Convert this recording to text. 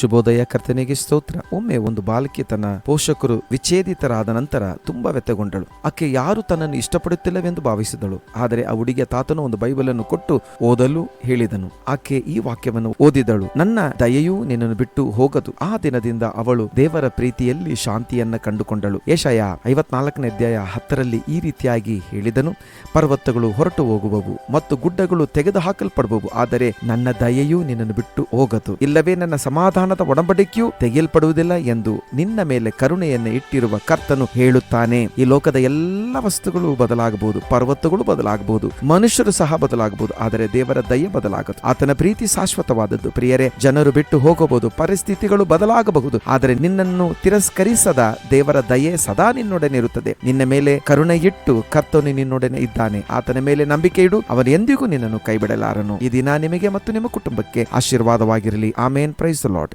ಶುಭೋದಯ, ಕರ್ತನಿಗೆ ಸ್ತೋತ್ರ. ಒಮ್ಮೆ ಒಂದು ಬಾಲಕಿ ತನ್ನ ಪೋಷಕರು ವಿಚ್ಛೇದಿತರಾದ ನಂತರ ತುಂಬಾ ವ್ಯಥಗೊಂಡಳು. ಆಕೆ ಯಾರು ತನ್ನನ್ನು ಇಷ್ಟಪಡುತ್ತಿಲ್ಲವೆಂದು ಭಾವಿಸಿದಳು. ಆದರೆ ಆ ಹುಡುಗಿಯ ತಾತನು ಒಂದು ಬೈಬಲ್ ಅನ್ನು ಕೊಟ್ಟು ಓದಲು ಹೇಳಿದನು. ಆಕೆ ಈ ವಾಕ್ಯವನ್ನು ಓದಿದಳು. ನನ್ನ ದಯೆಯೂ ನಿನ್ನನ್ನು ಬಿಟ್ಟು ಹೋಗದು. ಆ ದಿನದಿಂದ ಅವಳು ದೇವರ ಪ್ರೀತಿಯಲ್ಲಿ ಶಾಂತಿಯನ್ನ ಕಂಡುಕೊಂಡಳು. ಏಷಯ ಐವತ್ನಾಲ್ಕನೇ ಅಧ್ಯಾಯ ಹತ್ತರಲ್ಲಿ ಈ ರೀತಿಯಾಗಿ ಹೇಳಿದನು. ಪರ್ವತಗಳು ಹೊರಟು ಹೋಗುವವು ಮತ್ತು ಗುಡ್ಡಗಳು ತೆಗೆದು ಹಾಕಲ್ಪಡುವವು ಆದರೆ ನನ್ನ ದಯೆಯೂ ನಿನ್ನನ್ನು ಬಿಟ್ಟು ಹೋಗದು. ಇಲ್ಲವೇ ನನ್ನ ಸಮಾಧಾನದ ಒಡಂಬಡಿಕೆಯೂ ತೆಗೆಯಲ್ಪಡುವುದಿಲ್ಲ ಎಂದು ನಿನ್ನ ಮೇಲೆ ಕರುಣೆಯನ್ನು ಇಟ್ಟಿರುವ ಕರ್ತನು ಹೇಳುತ್ತಾನೆ. ಈ ಲೋಕದ ಎಲ್ಲ ವಸ್ತುಗಳು ಬದಲಾಗಬಹುದು, ಪರ್ವತಗಳು ಬದಲಾಗಬಹುದು, ಮನುಷ್ಯರು ಸಹ ಬದಲಾಗಬಹುದು, ಆದರೆ ದೇವರ ದಯೆ ಬದಲಾಗದು. ಆತನ ಪ್ರೀತಿ ಶಾಶ್ವತವಾದದ್ದು. ಪ್ರಿಯರೇ, ಜನರು ಬಿಟ್ಟು ಹೋಗಬಹುದು, ಪರಿಸ್ಥಿತಿಗಳು ಬದಲಾಗಬಹುದು, ಆದರೆ ನಿನ್ನನ್ನು ತಿರಸ್ಕರಿಸದ ದೇವರ ದಯೆ ಸದಾ ನಿನ್ನೊಡನೆ ಇರುತ್ತದೆ. ನಿನ್ನ ಮೇಲೆ ಕರುಣೆ ಇಟ್ಟು ಕರ್ತನು ನಿನ್ನೊಡನೆ ಇದ್ದಾನೆ. ಆತನ ಮೇಲೆ ನಂಬಿಕೆ ಇಡು, ಅವನು ಎಂದಿಗೂ ನಿನ್ನನ್ನು ಕೈಬಿಡಲಾರನು. ಈ ದಿನ ನಿಮಗೆ ಮತ್ತು ನಿಮ್ಮ ಕುಟುಂಬಕ್ಕೆ ಆಶೀರ್ವಾದವಾಗಿರಲಿ. ಆಮೇನ್. Price lord.